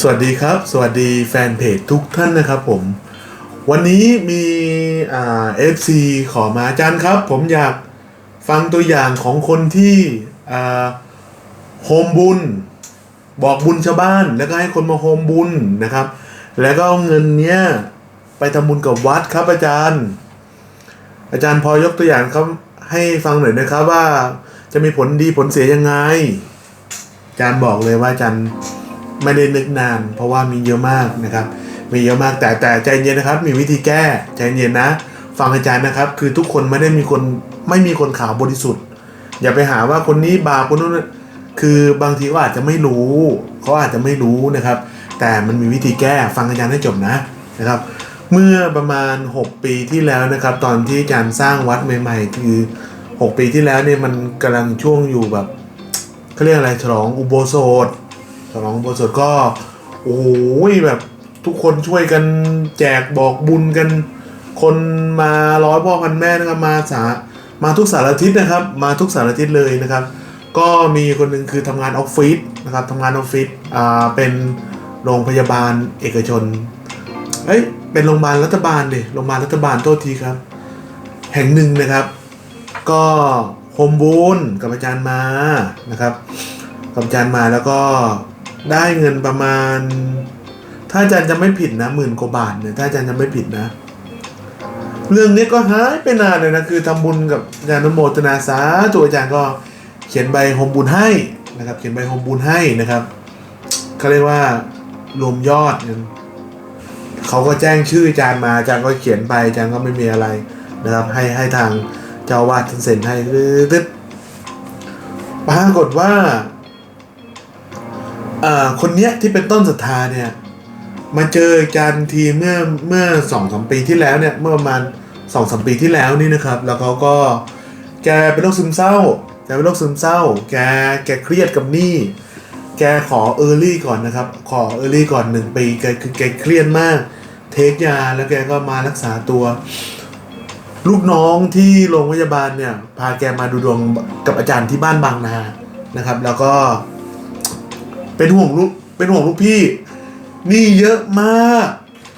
สวัสดีครับ สวัสดีแฟนเพจทุกท่านนะครับผม วันนี้มีเอ่า FC ขอมาอาจารย์ครับ ผมอยากฟังตัวอย่างของคนที่โฮมบุญ บอกบุญชาวบ้าน แล้วก็ให้คนมาโฮมบุญนะครับ แล้วก็เอาเงินเนี้ยไปทำบุญกับวัดครับอาจารย์ อาจารย์พอยกตัวอย่างครับให้ฟังหน่อยนะครับว่าจะมีผลดีผลเสียยังไง อาจารย์บอกเลยว่าอาจารย์ ไม่ได้นึกนาน เพราะว่ามีเยอะมากนะครับ มีเยอะมากแต่แต่ใจเย็นนะครับ มีวิธีแก้ใจเย็นนะ ฟังอาจารย์นะครับ คือทุกคนไม่ได้มีคนไม่มีคนขาวบริสุทธิ์ อย่าไปหาว่าคนนี้บาปคนนู้นคือบางทีก็อาจจะไม่รู้เขาอาจจะไม่รู้นะครับ แต่มันมีวิธีแก้ฟังอาจารย์ให้จบนะนะครับ เมื่อประมาณ 6 ปีที่แล้วนะครับ ตอนที่อาจารย์สร้างวัดใหม่ ๆ คือ 6 ปีที่แล้วเนี่ยมันกำลังช่วงอยู่แบบเขาเรียกอะไรฉลองอุโบสถ ลองอุโบสถก็โอ้โหแบบทุกคนช่วยกันแจกบอกบุญกัน คนมาร้อยพ่อพันแม่นะครับมาสามาทุกสารทิศนะครับ มาทุกสารทิศเลยนะครับ ก็มีคนหนึ่งคือทำงานออฟฟิศนะครับทำงานออฟฟิศอ่าเป็นโรงพยาบาลเอกชนเอ้ยเป็นโรงพยาบาลรัฐบาลดิโรงพยาบาลรัฐบาลโทษทีครับ แห่งหนึ่งนะครับ ก็โฮมบูนกับอาจารย์มานะครับกับอาจารย์มาแล้วก็ ได้เงินประมาณ ถ้าอาจารย์จะไม่ผิดนะหมื่นกว่าบาทเนี่ยถ้าอาจารย์จะไม่ผิดนะ เรื่องนี้ก็หายไปนานเลยนะคือทำบุญกับอาจารย์นโมทนาสาธุอาจารย์ก็เขียนใบโฮมบุญให้นะครับ เขียนใบโฮมบุญให้นะครับเขาเรียกว่ารวมยอดเงินเขาก็แจ้งชื่ออาจารย์มาอาจารย์ก็เขียนไปอาจารย์ก็ไม่มีอะไรนะครับ ให้ให้ทางเจ้าวาดท่านเซ็นให้ตึ๊ดปรากฏว่า คนเนี้ยที่เป็นต้นศรัทธาเนี่ยมาเจออาจารย์ทีเมื่อเมื่อสองสามปีที่แล้วเนี่ยเมื่อประมาณสองสามปีที่แล้วนี่นะครับ แล้วเขาก็แกเป็นโรคซึมเศร้าแกเป็นโรคซึมเศร้า แกแกเครียดกับหนี้แกขอเออร์ลี่ก่อนนะครับ ขอเออร์ลี่ก่อนหนึ่งปีแกคือแกเครียดมาก เทคยาแล้วแกก็มารักษาตัว ลูกน้องที่โรงพยาบาลเนี่ย พาแกมาดูดวงกับอาจารย์ที่บ้านบางนานะครับ แล้วก็ เป็นห่วงลูกเป็นห่วงลูกพี่หนี่เยอะมาก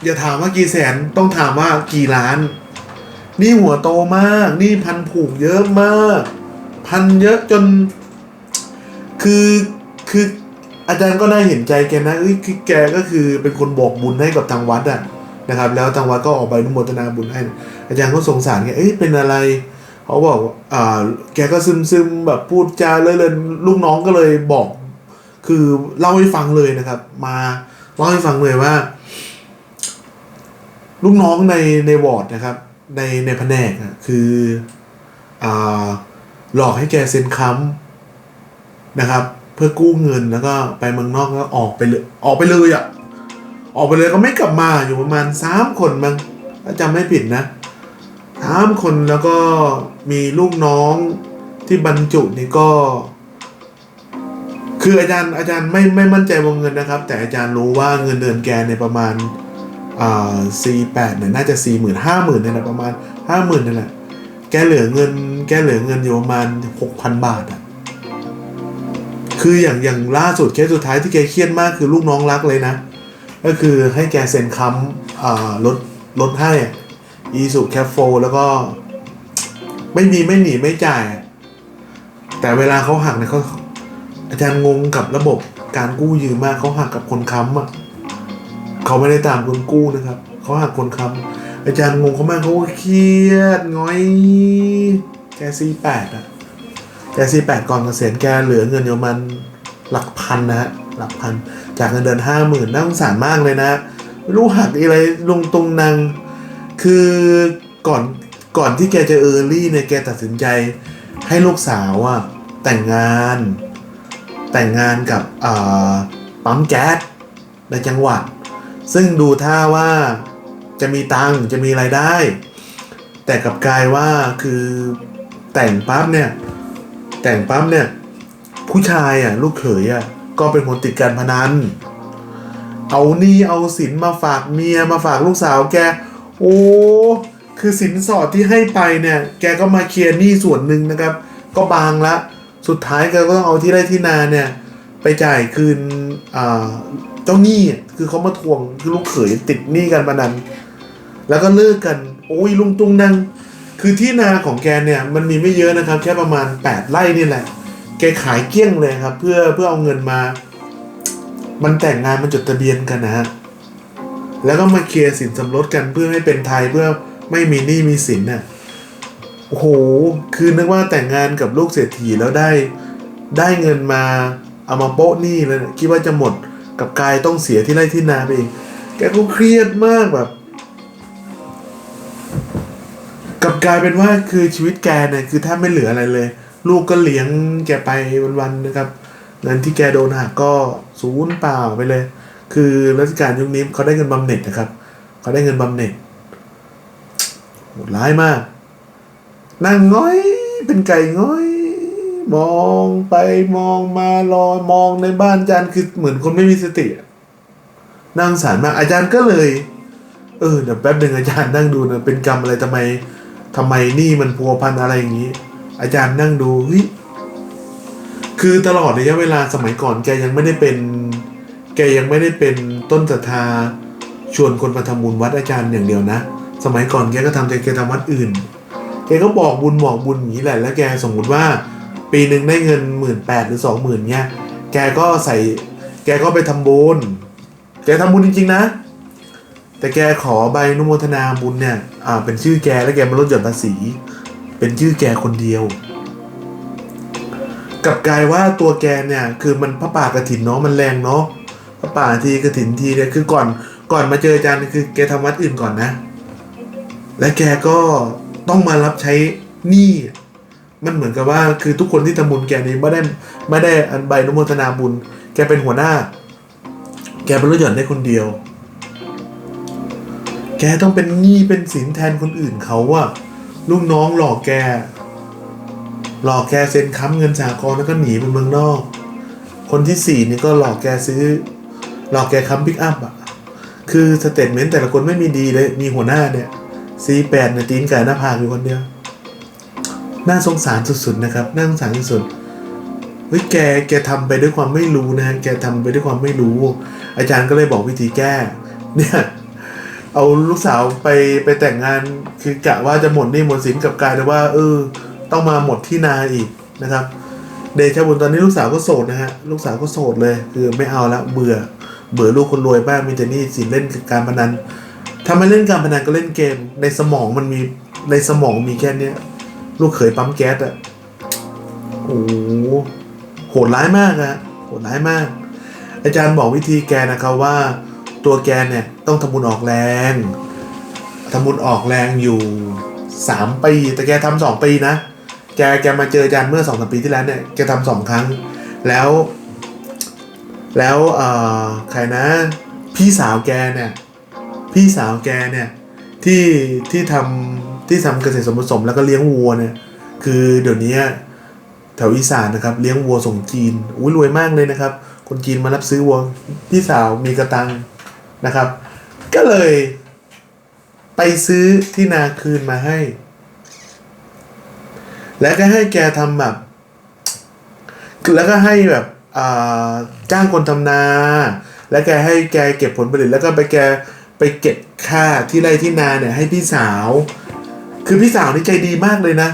อย่าถามว่ากี่แสนต้องถามว่ากี่ล้านหนี่หัวโตมากหนี่พันผูกเยอะมาก พันเยอะจน คือคืออาจารย์ก็น่าเห็นใจแกนะเอ้ยคือแกก็คือเป็นคนบอกบุญให้กับทางวัดอะนะครับ แล้วทางวัดก็ออกใบอนุโมทนาบุญให้อาจารย์ก็สงสารแกเอ้ยเป็นอะไรเขาบอกอ่าแกก็ซึมซึมแบบพูดจาเลยเลยลูกน้องก็เลยบอก คือเล่าให้ฟังเลยนะครับ มาเล่าให้ฟังเลยว่า ลูกน้องในในวอร์ดนะครับ ในในแผนกอะคืออ่าหลอกให้แกเซ็นค้ำนะครับ เพื่อกู้เงินแล้วก็ไปเมืองนอกแล้วออกไปเลยออกไปเลยอะ่ะออกไปเลยก็ไม่กลับมาอยู่ประมาณสามคนมั้งถ้าจำไม่ผิดนะสามคนแล้วก็มีลูกน้องที่บรรจุนี่ก็ คืออาจารย์อาจารย์ไม่ไม่มั่นใจวงเงินนะครับ แต่อาจารย์รู้ว่าเงินเดือนแกในประมาณอ่าสี่แปดเนี่ยน่าจะสี่หมื่นห้าหมื่นนี่แหละประมาณห้าหมื่นนี่แหละแกเหลือเงิน แกเหลือเงินอยู่ประมาณหกพันบาทอะคืออย่างอย่างล่าสุดเคสสุดท้ายที่แกเครียดมากคือลูกน้องรักเลยนะ ก็คือให้แกเซ็นค้ำอ่าลดลดให้อีสุแคปโฟแล้วก็ ไม่มีไม่หนีไม่จ่าย แต่เวลาเขาหักเนี่ยเขา อาจารย์งงกับระบบการกู้ยืมมากเขาหักกับคนค้ำอะเขาไม่ได้ตามคนกู้นะครับเขาหักคนค้ำอาจารย์งงเขามากเขาเครียดง้อยแกซีแปดอะแกซีแปดก่อนเกษียณแกเหลือเงินอยู่มันหลักพันนะฮะหลักพัน จากเงินเดือนห้าหมื่นน่าสงสารมากเลยนะไม่รู้หักอะไรลงตรงนางคือก่อนก่อนที่แกจะเออร์ลี่เนี่ยแกตัดสินใจให้ลูกสาวอะแต่งงาน แต่งงานกับปั๊มแก๊สในจังหวัด ซึ่งดูท่าว่าจะมีตังค์จะมีรายได้ แต่กับกายว่าคือแต่งปั๊บเนี่ย แต่งปั๊บเนี่ย ผู้ชายอะลูกเขยอะก็เป็นคนติดการพนัน เอาหนี่เอาสินมาฝากเมียมาฝากลูกสาวแก โอ้คือสินสอดที่ให้ไปเนี่ย แกก็มาเคลียร์หนี้ส่วนหนึ่งนะครับ ก็บางละ สุดท้ายแกก็ต้องเอาที่ไร่ที่นาเนี่ย ไปจ่ายคืนเจ้าหนี้คือเขามาทวงคือลูกเขยติดหนี้กันมานันแล้วก็เลิกกัน โอ้ยลุงตุงนังคือที่นาของแกเนี่ยมันมีไม่เยอะนะครับ แค่ประมาณแปดไร่นี่แหละ แกขายเกลี้ยงเลยครับ เพื่อเพื่อเอาเงินมา มันแต่งงานมันจดทะเบียนกันนะฮะแล้วก็มาเคลียร์สินสมรสกันเพื่อให้เป็นไทยเพื่อไม่มีหนี้มีสินน่ะ โอ้โห คือนึกว่าแต่งงานกับลูกเศรษฐีแล้วได้ ได้เงินมาเอามาโปะหนี้แล้วเนี่ยคิดว่าจะหมดกับกายต้องเสียที่ไร่ที่นาไปเองแกก็เครียดมากแบบกับกลายเป็นว่าคือชีวิตแกเนี่ยคือแทบไม่เหลืออะไรเลย ลูกก็เลี้ยงแกไปวันๆนะครับเงินที่แกโดนหักก็ศูนย์เปล่าไปเลย คือรัชการยุคนี้เขาได้เงินบำเหน็จนะครับเขาได้เงินบำเหน็จโหดร้ายมาก นั่งง้อยเป็นไก่ง้อย มองไปมองมารอมองในบ้านอาจารย์คือเหมือนคนไม่มีสติอะนั่งสารมากอาจารย์ก็เลย เออเดี๋ยวแป๊บหนึ่งอาจารย์นั่งดูนะเป็นกรรมอะไรทำไมทำไมนี่มันพัวพันอะไรอย่างนี้ อาจารย์นั่งดูเฮ้ยคือตลอดระยะเวลาสมัยก่อนแกยังไม่ได้เป็น แกยังไม่ได้เป็นต้นศรัทธาชวนคนมาทำบุญวัดอาจารย์อย่างเดียวนะ สมัยก่อนแกก็ทำแต่แกทำวัดอื่น กก็บอกบุญบอกบุญอย่างนี้แหละ แล้วแกสมมุติว่า ปีหนึ่งได้เงินหมื่นแปดหรือสองหมื่นเนี่ยแกก็ใส่ แกก็ไปทำบุญ แกทำบุญจริงๆนะ แต่แกขอใบนุโมทนาบุญเนี่ย อ่า เป็นชื่อแกแล้วแกมาลดหย่อนภาษี เป็นชื่อแกคนเดียวกับกลายว่าตัวแกเนี่ยคือมันพระป่ากระถินเนาะมันแรงเนาะพระป่าทีกระถินทีเนี่ยคือก่อนก่อนมาเจออาจารย์คือแกทำวัดอื่นก่อนนะ และแกก็ ต้องมารับใช้หนี้มันเหมือนกับว่าคือทุกคนที่ทำบุญแกนี้ไม่ได้ไม่ได้อันใบนุโมทนาบุญ แกเป็นหัวหน้า แกเป็นลดหย่อนได้คนเดียว แกต้องเป็นหนี้เป็นสินแทนคนอื่นเขาอะลูกน้องหลอกแก หลอกแกเซ็นค้ำเงินสากลแล้วก็หนีไปเมืองนอก คนที่สี่นี่ก็หลอกแกซื้อ หลอกแกค้ำพิกอัพอะคือสเตทเมนต์แต่ละคนไม่มีดีเลยมีหัวหน้าเนี่ย ซีแปดเนี่ยตีนไก่หน้าผากอยู่คนเดียว น่าสงสารสุดๆนะครับ น่าสงสารที่สุดเฮ้ยแกแกทำไปด้วยความไม่รู้นะ แกทำไปด้วยความไม่รู้ อาจารย์ก็เลยบอกวิธีแก้ เนี่ย เอาลูกสาวไปไปแต่งงาน คือกะว่าจะหมดนี่หมดสินกับกายแต่ว่า เออ ต้องมาหมดที่นาอีกนะครับ เดชบุญตอนนี้ลูกสาวก็โสดนะฮะ ลูกสาวก็โสดเลย คือไม่เอาละเบื่อ เบื่อลูกคนรวยบ้างมีแต่นี่สินเล่นการพนัน ถ้าไม่เล่นการพนันก็เล่นเกม ในสมองมันมีในสมองมีแค่เนี้ยลูกเขยปั๊มแก๊สอะโอ้โหโหดร้ายมากอะโหดร้ายมาก อาจารย์บอกวิธีแกนะครับว่า ตัวแกเนี่ยต้องทำบุญออกแรงทำบุญออกแรงอยู่สามปี แต่แกทำสองปีนะแกแกมาเจออาจารย์เมื่อสองสามปีที่แล้วเนี่ยแกทำสองครั้ง แล้ว แล้วเอ่อใครนะ พี่สาวแกเนี่ย พี่สาวแกเนี่ยที่ที่ทำที่ทำเกษตรสมผสมแล้วก็เลี้ยงวัวเนี่ยคือเดี๋ยวนี้แถวอีสานนะครับเลี้ยงวัวส่งจีนอุ้ยรวยมากเลยนะครับ คนจีนมารับซื้อวัวพี่สาวมีกระตังนะครับ ก็เลย ไปซื้อที่นาคืนมาให้ แล้วก็ให้แกทำแบบแล้วก็ให้แบบจ้างคนทำนา แล้วแกให้แกเก็บผลผลิตแล้วก็ไปแก ไปเก็บค่าที่ไร่ที่นาเนี่ยให้พี่สาว คือพี่สาวนี่ใจดีมากเลยนะ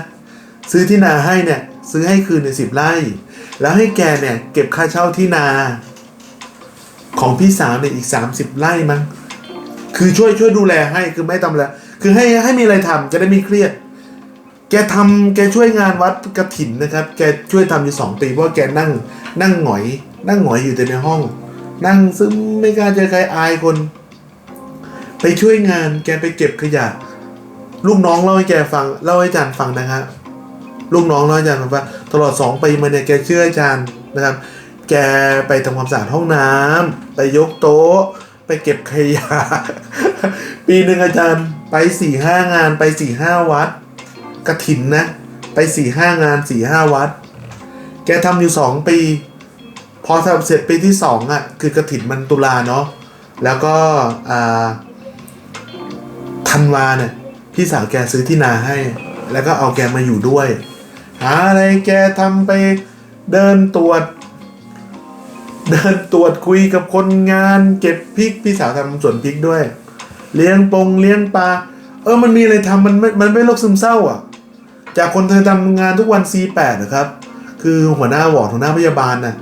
ซื้อที่นาให้เนี่ยซื้อให้คืนในสิบไร่ แล้วให้แกเนี่ยเก็บค่าเช่าที่นา ของพี่สาวเนี่ยอีกสามสิบไร่มั้งคือช่วยช่วยดูแลให้คือไม่ทำแล้วคือให้ให้มีอะไรทำจะได้ไม่เครียด แกทำแกช่วยงานวัดกระถินนะครับ แกช่วยทำอยู่สองปีเพราะแกนั่งนั่งหงอย นั่งหงอยอยู่แต่ในห้อง นั่งซึมไม่กล้าเจอใครอายคน ช่วยงานแกไปเก็บขยะ ลูกน้องเล่าให้แกฟังเล่าให้อาจารย์ฟังนะครับลูกน้องเล่าให้อาจารย์ฟังว่า ตลอดสองปีมาเนี่ยแกเชื่ออาจารย์นะครับ แกไปทำความสะอาดห้องน้ำไปยกโต๊ะ ไปเก็บขยะ ปีหนึ่งอาจารย์ไปสี่ห้างานไปสี่ห้าวัดกระถินนะ ไปสี่ห้างานสี่ห้าวัด แกทำอยู่สองปี พอทำเสร็จปีที่สองอะคือกระถินมันตุลาเนาะแล้วก็อ่า ธันวาเนี่ยพี่สาวแกซื้อที่นาให้ แล้วก็เอาแกมาอยู่ด้วย หาอะไรแกทำไปเดินตรวจ เดินตรวจคุยกับคนงานเก็บพริกพี่สาวทำสวนพริกด้วย เลี้ยงปงเลี้ยงปลาเออมันมีอะไรทำมันไม่มันไม่โรคซึมเศร้าอะ จากคนเคยทำงานทุกวัน C8 นะครับ คือหัวหน้าวอร์ดหัวหน้าพยาบาลน่ะ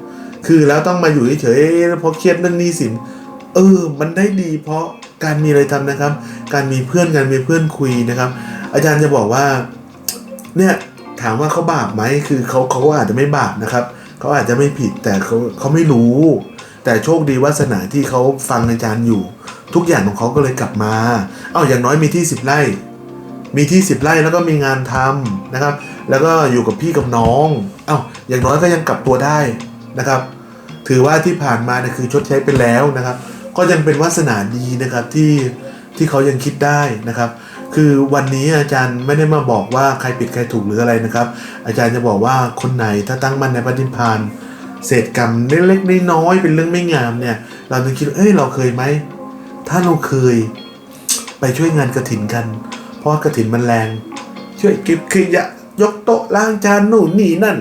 คือแล้วต้องมาอยู่เฉยๆเพราะเครียดเรื่องหนี้สิน เออ มันได้ดีเพราะการมีอะไรทำนะครับ การมีเพื่อนการมีเพื่อนคุยนะครับ อาจารย์จะบอกว่า เนี่ยถามว่าเขาบาปไหมคือเขาเขาก็อาจจะไม่บาปนะครับเขาอาจจะไม่ผิดแต่เขาเขาไม่รู้ แต่โชคดีวาสนาที่เขาฟังอาจารย์อยู่ ทุกอย่างของเขาก็เลยกลับมา เอ้าอย่างน้อยมีที่สิบไร่ มีที่สิบไร่แล้วก็มีงานทำนะครับ แล้วก็อยู่กับพี่กับน้องเอ้าอย่างน้อยก็ยังกลับตัวได้นะครับ ถือว่าที่ผ่านมาเนี่ยคือชดใช้ไปแล้วนะครับ ก็ยังเป็นวาสนาดีนะครับที่ที่เขายังคิดได้นะครับ คือวันนี้อาจารย์ไม่ได้มาบอกว่าใครผิดใครถูกหรืออะไรนะครับ อาจารย์จะบอกว่าคนไหนถ้าตั้งมั่นในปฏิพานเศษกรรมเล็กๆน้อยๆเป็นเรื่องไม่งามเนี่ยเราจะคิดเอ้ยเราเคยไหมถ้าเราเคยไปช่วยงานกระถินกัน เพราะกระถินมันแรง ช่วยเก็บขยะยกโต๊ะล้างจานนู่นนี่นั่น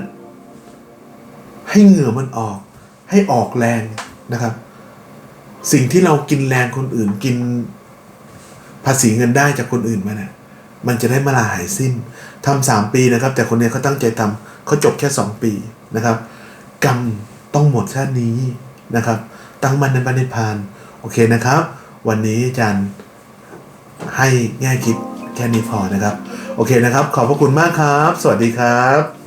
ให้เหงื่อมันออก ให้ออกแรงนะครับ สิ่งที่เรากินแรงคนอื่นกินภาษีเงินได้จากคนอื่นมาเนี่ยมันจะได้มาลาหายสิ้นทำสามปีนะครับ แต่คนเนี้ยเขาตั้งใจทำเขาจบแค่สองปีนะครับ กรรมต้องหมดชาตินี้นะครับ ตั้งมันในปณิพานโอเคนะครับ วันนี้อาจารย์ให้แง่คิดแค่นี้พอนะครับ โอเคนะครับ ขอบพระคุณมากครับ สวัสดีครับ